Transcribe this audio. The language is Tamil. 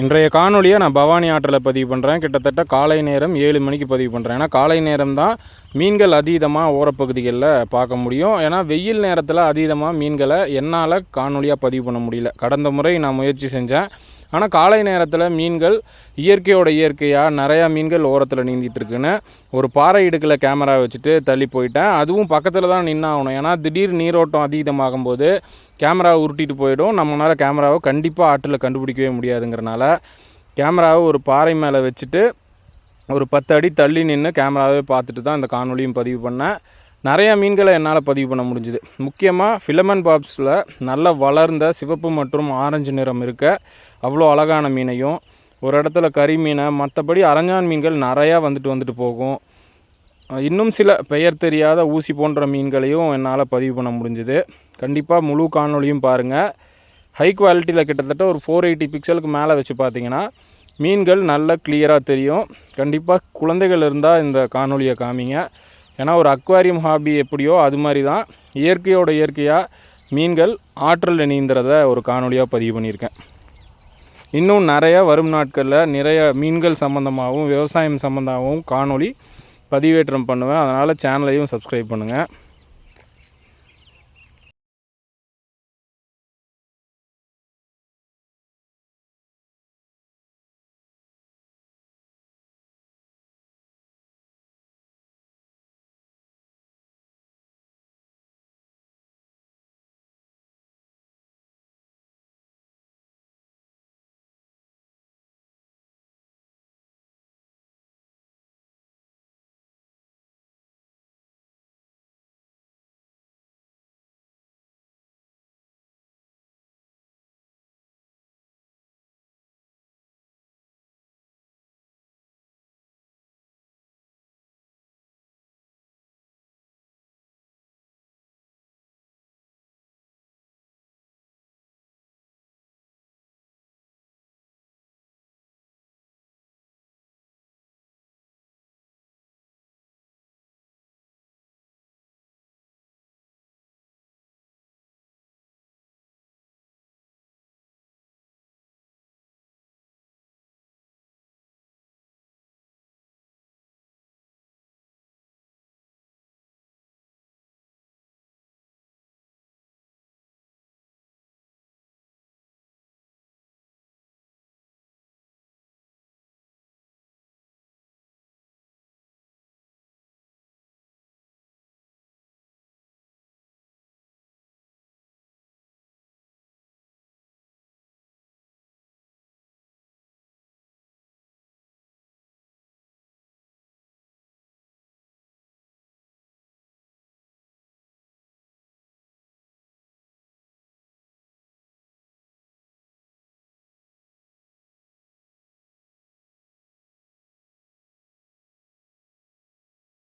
இன்றைய காணொலியை நான் பவானி ஆற்றில் பதிவு பண்ணுறேன் கிட்டத்தட்ட காலை நேரம் ஏழு மணிக்கு பதிவு பண்ணுறேன் ஏன்னா காலை நேரம் தான் மீன்கள் அதீதமாக ஓரப்பகுதிகளில் பார்க்க முடியும். ஏன்னா வெயில் நேரத்தில் அதீதமாக மீன்களை என்னால் காணொலியாக பதிவு பண்ண முடியல. கடந்த முறை நான் முயற்சி செஞ்சேன். ஆனால் காலை நேரத்தில் மீன்கள் இயற்கையோட இயற்கையாக நிறையா மீன்கள் ஓரத்தில் நீந்திட்டுருக்குன்னு ஒரு பாறை இடுக்கில் கேமரா வச்சுட்டு தள்ளி போயிட்டேன். அதுவும் பக்கத்தில் தான் நின்னாகணும். ஏன்னா திடீர் நீரோட்டம் அதிகமாகும் போது கேமரா உருட்டிட்டு போயிடும். நம்மளால் கேமராவை கண்டிப்பாக ஆற்றில் கண்டுபிடிக்கவே முடியாதுங்கிறனால கேமராவை ஒரு பாறை மேலே வச்சுட்டு ஒரு பத்து அடி தள்ளி நின்று கேமராவே பார்த்துட்டு தான் இந்த காணொலியும் பதிவு பண்ணேன். நிறையா மீன்களை என்னால் பதிவு பண்ண முடிஞ்சுது. முக்கியமாக ஃபிலமன் பாப்ஸில் நல்ல வளர்ந்த சிவப்பு மற்றும் ஆரஞ்சு நிறம் இருக்க அவ்வளோ அழகான மீனையும் ஒரு இடத்துல கறி மீனை மற்றபடி அரஞ்சான் மீன்கள் நிறையா வந்துட்டு வந்துட்டு போகும். இன்னும் சில பெயர் தெரியாத ஊசி போன்ற மீன்களையும் என்னால் பதிவு பண்ண முடிஞ்சுது. கண்டிப்பாக முழு காணொலியும் பாருங்கள் ஹை குவாலிட்டியில் கிட்டத்தட்ட ஒரு ஃபோர் எயிட்டி பிக்சலுக்கு மேலே வச்சு பார்த்தீங்கன்னா மீன்கள் நல்ல கிளியராக தெரியும். கண்டிப்பாக குழந்தைகள் இருந்தால் இந்த காணொலியை காமிங்க. ஏன்னா ஒரு அக்வாரியம் ஹாபி எப்படியோ அது மாதிரி தான் இயற்கையோட இயற்கையாக மீன்கள் ஆற்றல் நீந்துறத ஒரு காணொலியாக பதிவு பண்ணியிருக்கேன். இன்னும் நிறைய வரும் நாட்களில் நிறைய மீன்கள் சம்மந்தமாகவும் விவசாயம் சம்மந்தமாகவும் காணொளி பதிவேற்றம் பண்ணுவேன். அதனால் சேனலையும் சப்ஸ்கிரைப் பண்ணுங்கள்